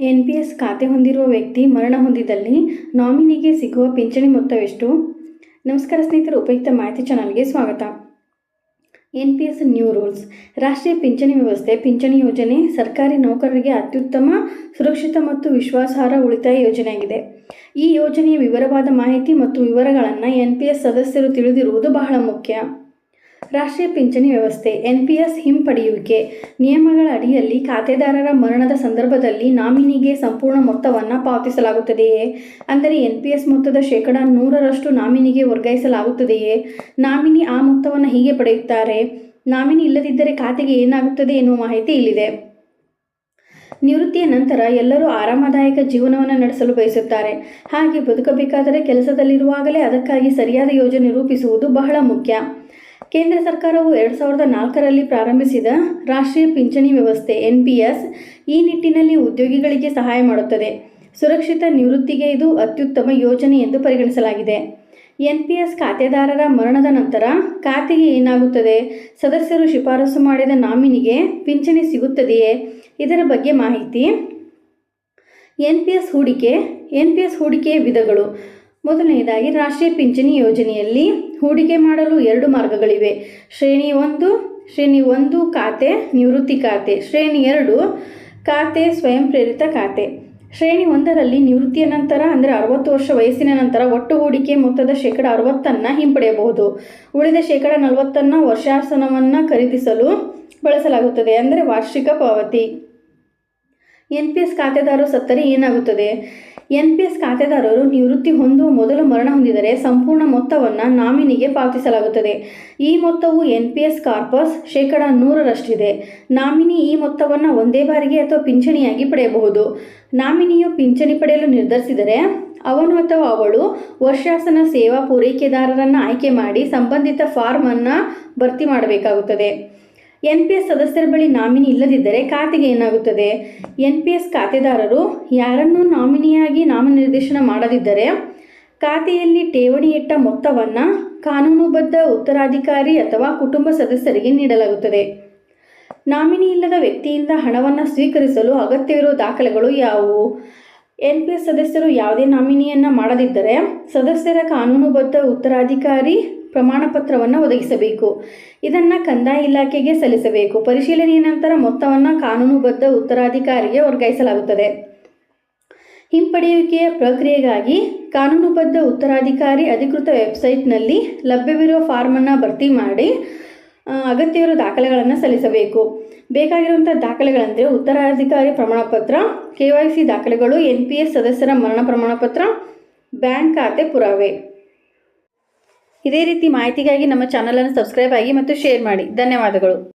N P S ಖಾತೆ ಹೊಂದಿರುವ ವ್ಯಕ್ತಿ ಮರಣ ಹೊಂದಿದಲ್ಲಿ ನಾಮಿನಿಗೆ ಸಿಗುವ ಪಿಂಚಣಿ ಮೊತ್ತವೆಷ್ಟು? ನಮಸ್ಕಾರ ಸ್ನೇಹಿತರು, ಉಪಯುಕ್ತ ಮಾಹಿತಿ ಚಾನಲ್ಗೆ ಸ್ವಾಗತ. N P S new rules. ರಾಷ್ಟ್ರೀಯ ಪಿಂಚಣಿ ವ್ಯವಸ್ಥೆ, ಪಿಂಚಣಿ ಯೋಜನೆ ಸರ್ಕಾರಿ ನೌಕರರಿಗೆ ಅತ್ಯುತ್ತಮ, ಸುರಕ್ಷಿತ ಮತ್ತು ವಿಶ್ವಾಸಾರ್ಹ ಉಳಿತಾಯ ಯೋಜನೆಯಾಗಿದೆ. ಈ ಯೋಜನೆಯ ವಿವರವಾದ ಮಾಹಿತಿ ಮತ್ತು ವಿವರಗಳನ್ನು ಎನ್ ಪಿ ಎಸ್ ಸದಸ್ಯರು ತಿಳಿದಿರುವುದು ಬಹಳ ಮುಖ್ಯ. ರಾಷ್ಟ್ರೀಯ ಪಿಂಚಣಿ ವ್ಯವಸ್ಥೆ ಎನ್ ಪಿ ಎಸ್ ಹಿಂಪಡೆಯುವಿಕೆ ನಿಯಮಗಳ ಅಡಿಯಲ್ಲಿ ಖಾತೆದಾರರ ಮರಣದ ಸಂದರ್ಭದಲ್ಲಿ ನಾಮಿನಿಗೆ ಸಂಪೂರ್ಣ ಮೊತ್ತವನ್ನು ಪಾವತಿಸಲಾಗುತ್ತದೆಯೇ? ಅಂದರೆ ಎನ್ ಪಿ ಎಸ್ ಮೊತ್ತದ ಶೇಕಡ ನೂರರಷ್ಟು ನಾಮಿನಿಗೆ ವರ್ಗಾಯಿಸಲಾಗುತ್ತದೆಯೇ? ನಾಮಿನಿ ಆ ಮೊತ್ತವನ್ನು ಹೀಗೆ ಪಡೆಯುತ್ತಾರೆ. ನಾಮಿನಿ ಇಲ್ಲದಿದ್ದರೆ ಖಾತೆಗೆ ಏನಾಗುತ್ತದೆ ಎನ್ನುವ ಮಾಹಿತಿ ಇಲ್ಲಿದೆ. ನಿವೃತ್ತಿಯ ನಂತರ ಎಲ್ಲರೂ ಆರಾಮದಾಯಕ ಜೀವನವನ್ನು ನಡೆಸಲು ಬಯಸುತ್ತಾರೆ. ಹಾಗೆ ಬದುಕಬೇಕಾದರೆ ಕೆಲಸದಲ್ಲಿರುವಾಗಲೇ ಅದಕ್ಕಾಗಿ ಸರಿಯಾದ ಯೋಜನೆ ರೂಪಿಸುವುದು ಬಹಳ ಮುಖ್ಯ. ಕೇಂದ್ರ ಸರ್ಕಾರವು ಎರಡು ಸಾವಿರದ ನಾಲ್ಕರಲ್ಲಿ ಪ್ರಾರಂಭಿಸಿದ ರಾಷ್ಟ್ರೀಯ ಪಿಂಚಣಿ ವ್ಯವಸ್ಥೆ, ಎನ್ ಪಿ ಎಸ್, ಈ ನಿಟ್ಟಿನಲ್ಲಿ ಉದ್ಯೋಗಿಗಳಿಗೆ ಸಹಾಯ ಮಾಡುತ್ತದೆ. ಸುರಕ್ಷಿತ ನಿವೃತ್ತಿಗೆ ಇದು ಅತ್ಯುತ್ತಮ ಯೋಜನೆ ಎಂದು ಪರಿಗಣಿಸಲಾಗಿದೆ. ಎನ್ ಪಿ ಎಸ್ ಖಾತೆದಾರರ ಮರಣದ ನಂತರ ಖಾತೆಗೆ ಏನಾಗುತ್ತದೆ? ಸದಸ್ಯರು ಶಿಫಾರಸು ಮಾಡಿದ ನಾಮಿನಿಗೆ ಪಿಂಚಣಿ ಸಿಗುತ್ತದೆಯೇ? ಇದರ ಬಗ್ಗೆ ಮಾಹಿತಿ? ಎನ್ ಪಿ ಎಸ್ ಹೂಡಿಕೆ, ಎನ್ ಪಿ ಎಸ್ ಹೂಡಿಕೆಯ ವಿಧಗಳು. ಮೊದಲನೆಯದಾಗಿ ರಾಷ್ಟ್ರೀಯ ಪಿಂಚಣಿ ಯೋಜನೆಯಲ್ಲಿ ಹೂಡಿಕೆ ಮಾಡಲು ಎರಡು ಮಾರ್ಗಗಳಿವೆ. ಶ್ರೇಣಿ ಒಂದು ಶ್ರೇಣಿ ಒಂದು ಖಾತೆ, ನಿವೃತ್ತಿ ಖಾತೆ. ಶ್ರೇಣಿ ಎರಡು, ಖಾತೆ, ಸ್ವಯಂ ಪ್ರೇರಿತ ಖಾತೆ. ಶ್ರೇಣಿ ಒಂದರಲ್ಲಿ ನಿವೃತ್ತಿಯ ನಂತರ, ಅಂದರೆ ಅರವತ್ತು ವರ್ಷ ವಯಸ್ಸಿನ ನಂತರ ಒಟ್ಟು ಹೂಡಿಕೆ ಮೊತ್ತದ ಶೇಕಡ ಅರವತ್ತನ್ನು ಹಿಂಪಡೆಯಬಹುದು. ಉಳಿದ ಶೇಕಡ ನಲವತ್ತನ್ನು ವರ್ಷಾಸನವನ್ನು ಖರೀದಿಸಲು ಬಳಸಲಾಗುತ್ತದೆ, ಅಂದರೆ ವಾರ್ಷಿಕ ಪಾವತಿ. ಎನ್ ಪಿ ಎಸ್ ಖಾತೆದಾರರು ಸತ್ತರೆ ಏನಾಗುತ್ತದೆ? ಎನ್ ಪಿ ಎಸ್ ಖಾತೆದಾರರು ನಿವೃತ್ತಿ ಹೊಂದುವ ಮೊದಲು ಮರಣ ಹೊಂದಿದರೆ ಸಂಪೂರ್ಣ ಮೊತ್ತವನ್ನು ನಾಮಿನಿಗೆ ಪಾವತಿಸಲಾಗುತ್ತದೆ. ಈ ಮೊತ್ತವು ಎನ್ ಪಿ ಎಸ್ ಕಾರ್ಪಸ್ ಶೇಕಡ ನೂರರಷ್ಟಿದೆ. ನಾಮಿನಿ ಈ ಮೊತ್ತವನ್ನು ಒಂದೇ ಬಾರಿಗೆ ಅಥವಾ ಪಿಂಚಣಿಯಾಗಿ ಪಡೆಯಬಹುದು. ನಾಮಿನಿಯು ಪಿಂಚಣಿ ಪಡೆಯಲು ನಿರ್ಧರಿಸಿದರೆ ಅವನು ಅಥವಾ ಅವಳು ವರ್ಷಾಸನ ಸೇವಾ ಪೂರೈಕೆದಾರರನ್ನು ಆಯ್ಕೆ ಮಾಡಿ ಸಂಬಂಧಿತ ಫಾರ್ಮನ್ನು ಭರ್ತಿ ಮಾಡಬೇಕಾಗುತ್ತದೆ. ಎನ್ ಪಿ ಎಸ್ ಸದಸ್ಯರ ಬಳಿ ನಾಮಿನಿ ಇಲ್ಲದಿದ್ದರೆ ಖಾತೆಗೆ ಏನಾಗುತ್ತದೆ? ಎನ್ ಪಿ ಎಸ್ ಖಾತೆದಾರರು ಯಾರನ್ನು ನಾಮಿನಿಯಾಗಿ ನಾಮನಿರ್ದೇಶನ ಮಾಡದಿದ್ದರೆ ಖಾತೆಯಲ್ಲಿ ಠೇವಣಿ ಇಟ್ಟ ಮೊತ್ತವನ್ನು ಕಾನೂನುಬದ್ಧ ಉತ್ತರಾಧಿಕಾರಿ ಅಥವಾ ಕುಟುಂಬ ಸದಸ್ಯರಿಗೆ ನೀಡಲಾಗುತ್ತದೆ. ನಾಮಿನಿ ಇಲ್ಲದ ವ್ಯಕ್ತಿಯಿಂದ ಹಣವನ್ನು ಸ್ವೀಕರಿಸಲು ಅಗತ್ಯವಿರುವ ದಾಖಲೆಗಳು ಯಾವುವು? ಎನ್ ಪಿ ಎಸ್ ಸದಸ್ಯರು ಯಾವುದೇ ನಾಮಿನಿಯನ್ನು ಮಾಡದಿದ್ದರೆ ಸದಸ್ಯರ ಕಾನೂನುಬದ್ಧ ಉತ್ತರಾಧಿಕಾರಿ ಪ್ರಮಾಣ ಪತ್ರವನ್ನು ಒದಗಿಸಬೇಕು. ಇದನ್ನು ಕಂದಾಯ ಇಲಾಖೆಗೆ ಸಲ್ಲಿಸಬೇಕು. ಪರಿಶೀಲನೆಯ ನಂತರ ಮೊತ್ತವನ್ನು ಕಾನೂನುಬದ್ಧ ಉತ್ತರಾಧಿಕಾರಿಗೆ ವರ್ಗಾಯಿಸಲಾಗುತ್ತದೆ. ಹಿಂಪಡೆಯುವಿಕೆಯ ಪ್ರಕ್ರಿಯೆಗಾಗಿ ಕಾನೂನುಬದ್ಧ ಉತ್ತರಾಧಿಕಾರಿ ಅಧಿಕೃತ ವೆಬ್ಸೈಟ್ನಲ್ಲಿ ಲಭ್ಯವಿರುವ ಫಾರ್ಮನ್ನು ಭರ್ತಿ ಮಾಡಿ ಅಗತ್ಯವಿರುವ ದಾಖಲೆಗಳನ್ನು ಸಲ್ಲಿಸಬೇಕು. ಬೇಕಾಗಿರುವಂಥ ದಾಖಲೆಗಳಂದರೆ ಉತ್ತರಾಧಿಕಾರಿ ಪ್ರಮಾಣಪತ್ರ, ಕೆ ವೈ ಸಿ ದಾಖಲೆಗಳು, ಎನ್ ಪಿ ಎಸ್ ಸದಸ್ಯರ ಮರಣ ಪ್ರಮಾಣಪತ್ರ, ಬ್ಯಾಂಕ್ ಖಾತೆ ಪುರಾವೆ. ಇದೇ ರೀತಿ ಮಾಹಿತಿಗಾಗಿ ನಮ್ಮ ಚಾನಲನ್ನು ಸಬ್ಸ್ಕ್ರೈಬ್ ಆಗಿ ಮತ್ತು ಶೇರ್ ಮಾಡಿ. ಧನ್ಯವಾದಗಳು.